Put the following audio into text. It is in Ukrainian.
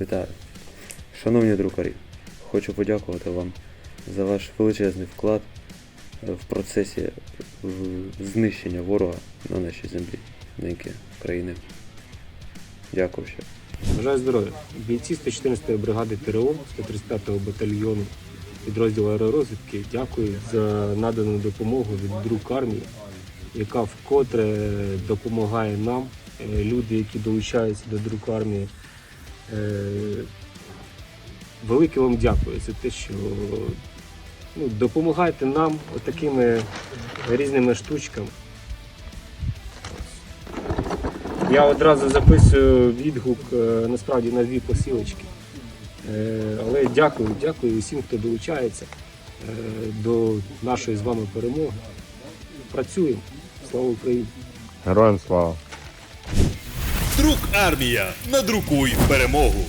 Вітаю. Шановні друкарі, хочу подякувати вам за ваш величезний вклад е, в процесі знищення ворога на нашій землі, неньки країни. Дякую ще. Бажаю здоров'я. Бійці 114-ї бригади ТРО 135-го батальйону підрозділу аеророзвідки дякую за надану допомогу від друг армії, яка вкотре допомагає нам. Е, Люди, які долучаються до друг армії. Е, Велике вам дякую за те, що ну, допомагаєте нам отакими різними штучками. Я одразу записую відгук е, насправді на дві посилочки. Е, Але дякую, дякую усім, хто долучається до нашої з вами перемоги. Працюємо. Слава Україні! Героям слава! Друк армія. Надрукуй перемогу.